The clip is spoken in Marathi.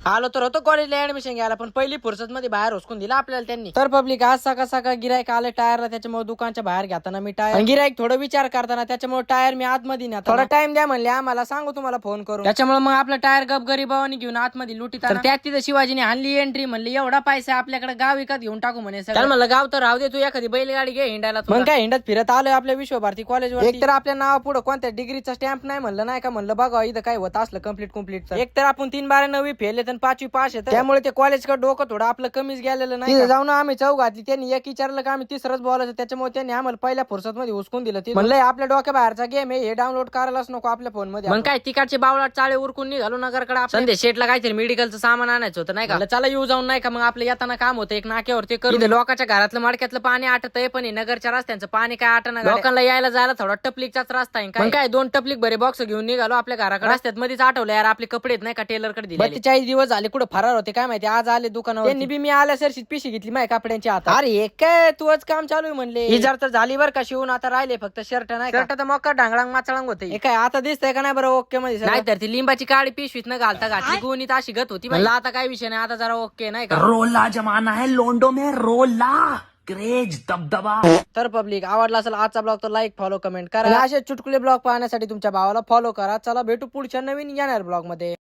आलो तर होतो कॉलेजला ऍडमिशन घ्यायला पण पहिली फुरसत मध्ये बाहेर हुसकून दिला आपल्याला त्यांनी. तर पब्लिक आज सकाळ सकाळ गिरायक आले टायरला त्याच्यामुळे दुकानच्या बाहेर घेताना मी टायर गिरायक थोडं विचार करताना त्याच्यामुळे टायर मी आतमध्ये ना थोडा टाइम द्या म्हणले आम्हाला सांगू तुम्हाला फोन करून. त्याच्यामुळे मग आपलं टायर गप गरीबावानी घेऊन आतमध्ये लुटी तर त्यात तिथं शिवाजीने आणली एंट्री म्हणली एवढा पैसा आपल्याकडे गाव विकत घेऊन टाकू म्हणे. त्याला म्हणलं गाव तर राहू दे तू एखादी बैलगाडी घे हिंडायला मग काय हिंडत फिरत आलोय आपल्या विश्वभारती कॉलेजवर एक तर आपल्या नावा पुढे कोणत्या डिग्रीचा स्टॅम्प नाही म्हणलं नाही का म्हणलं बघा इथं काय होत असलं कंप्लीट कंप्लीट एक तर आपण तीन बारा नवी फेल आणि पाचवी पास येत त्यामुळे ते कॉलेजकडे डोकं थोडं आपलं कमीच गेलेलं नाही जाऊन आम्ही चौ घातली. त्यांनी एक विचारलं का आम्ही तिसरंच बोलायचं? त्याच्यामुळे त्यांनी आम्हाला पहिल्या फुरसत मध्ये हुसकून दिलं. ते म्हणलं आपल्या डोक्या बाहेरचा गेम आहे. हे डाउनलोड करायलाच नको आपल्या फोनमध्ये मग काय तिकडचे बावळाट चाळे उरकून निघालो नगरकडे संदेश शेटला काहीतरी मेडिकलचं सामान आणायचं होतं नाही का? चला येऊ जाऊन नाही का? मग आपलं येताना काम होतं. एक नाक्यावर ते करून. लोकांच्या घरातलं मडक्यातलं पाणी आटत आहे पण हे नगरच्या रस्त्यांचं पाणी काय आटत लोकांना यायला जायला थोडा टपलिकचाच रस्ता आहे. काय? काय दोन टपलिक बरे बॉक्स घेऊन निघालो. आपल्या घराकडे रस्त्यात मध्येच आठवलं यार आपले कपडे नाही का टेलरकडे दिले चाळीस दिवस झाले कुठे फरार होते काय माहिती? आज आले दुकानावर त्यांनी बी मी आल्या सरशीत पिशी घेतली माझ्या कपड्यांची आता अरे हे काय तूच काम चालू आहे म्हणले. ही जर तर झाली बरं का शिवून आता राहिले फक्त शर्ट नाही शर्ट तर मग ढांगळांग माचळांग होते. काय आता दिसतंय का नाही बरं ओके मध्ये नाही तर ती लिंबाची काळी पिशवीत न घालता घातली. गुणीत अशी गत होती म्हणलं आता काय विषय नाही आता जरा ओके नाही का? रोला जमाना है लोंडो में रोला। क्रेज दबदबा। तर पब्लिक आवडला असेल आजचा ब्लॉग तर लाईक फॉलो कमेंट करा. असे चुटकुले ब्लॉग पाहण्यासाठी तुमच्या भावाला फॉलो करा. चला भेटू पुढच्या नवीन येणार ब्लॉगमध्ये